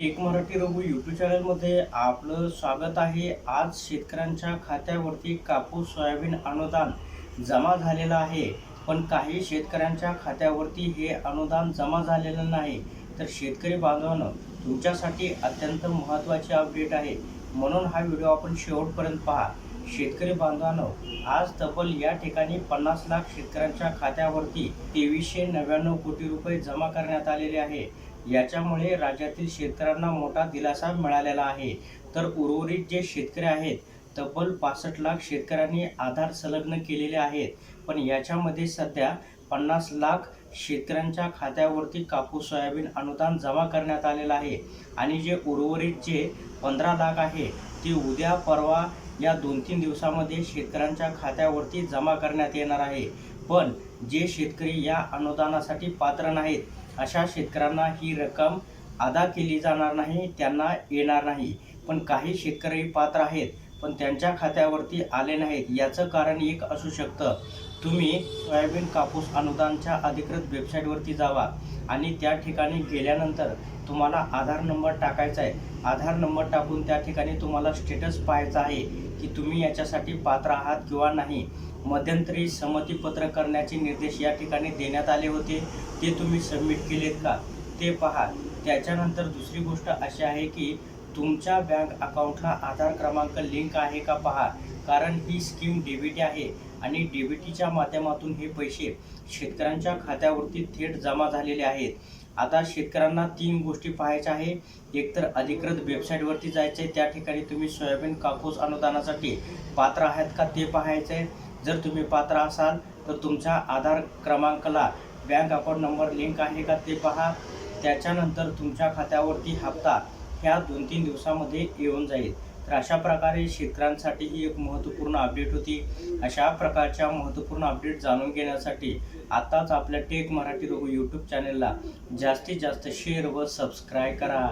एक मराठी रघु यूट्यूब चॅनलमध्ये आपलं स्वागत आहे. आज शेतकऱ्यांच्या खात्यावरती कापूस सोयाबीन अनुदान जमा झालेलं आहे. पण काही शेतकऱ्यांच्या खात्यावरती हे अनुदान जमा झालेलं नाही. तर शेतकरी बांधवांनो तुमच्यासाठी अत्यंत महत्त्वाची अपडेट आहे. म्हणून हा व्हिडिओ आपण शेवटपर्यंत पहा. शेतकरी बांधवांनो आज तब्बल या ठिकाणी पन्नास लाख शेतकऱ्यांच्या खात्यावरती तेवीसशे नव्याण्णव कोटी रुपये जमा करण्यात आलेले आहे. याच्यामुळे राज्यातील शेतकऱ्यांना मोठा दिलासा मिळालेला आहे. तर उर्वरित जे शेतकरी आहेत तब्बल पासष्ट लाख शेतकऱ्यांनी आधार संलग्न केलेले आहेत. पण याच्यामध्ये सध्या पन्नास लाख शेतकऱ्यांच्या खात्यावरती कापूस सोयाबीन अनुदान जमा करण्यात आलेलं आहे. आणि जे उर्वरित जे पंधरा लाख आहे ते उद्या परवा या दोन तीन दिवसामध्ये शेतकऱ्यांच्या खात्यावरती जमा करण्यात येणार आहे. पण जे शेतकरी या अनुदानासाठी पात्र नाहीत अशा शेतकऱ्यांना ही रक्कम अदा केली जाणार नाही त्यांना येणार नाही. पण काही शेतकरी पात्र आहेत पण त्यांच्या खात्यावरती आले नाहीत याचं कारण एक असू शकतं. तुम्ही सोयाबीन कापूस अनुदानच्या अधिकृत वेबसाईटवरती जावा आणि त्या ठिकाणी गेल्यानंतर तुम्हाला आधार नंबर टाकायचा आहे. आधार नंबर टाकून त्या ठिकाणी तुम्हाला स्टेटस पाहायचा आहे की तुम्ही याच्यासाठी पात्र आहात किंवा नाही. मध्यंतरी संमतीपत्र करण्याचे निर्देश या ठिकाणी देण्यात आले होते. ते तुम्ही सबमिट केलेत का? ते पहा. त्याच्यानंतर दुसरी गोष्ट अशी आहे की तुमच्या बँक अकाउंटला आधार क्रमांक लिंक आहे का पहा? कारण ही स्कीम डेबिट आहे. आणि डीबीटीच्या माध्यमातून हे पैसे शेतकऱ्यांच्या खात्यावरती थेट जमा झालेले आहेत. आता शेतकऱ्यांना तीन गोष्टी पाहायच्या आहे. एकतर अधिकृत वेबसाईटवरती जायचं आहे त्या ठिकाणी तुम्ही सोयाबीन कापूस अनुदानासाठी पात्र आहात का ते पाहायचं आहे जर तुम्ही पात्र असाल तर तुमच्या आधार क्रमांकाला बँक अकाउंट नंबर लिंक आहे का ते पहा. त्याच्यानंतर तुमच्या खात्यावरती हप्ता ह्या दोन तीन दिवसामध्ये येऊन जाईल. तर अशा प्रकारे शेतकऱ्यांसाठी ही एक महत्त्वपूर्ण अपडेट होती. अशा प्रकारच्या महत्त्वपूर्ण अपडेट जाणून घेण्यासाठी आत्ताच आपल्या टेक मराठी रोग यूट्यूब चॅनलला जास्तीत जास्त शेअर व सबस्क्राईब करा.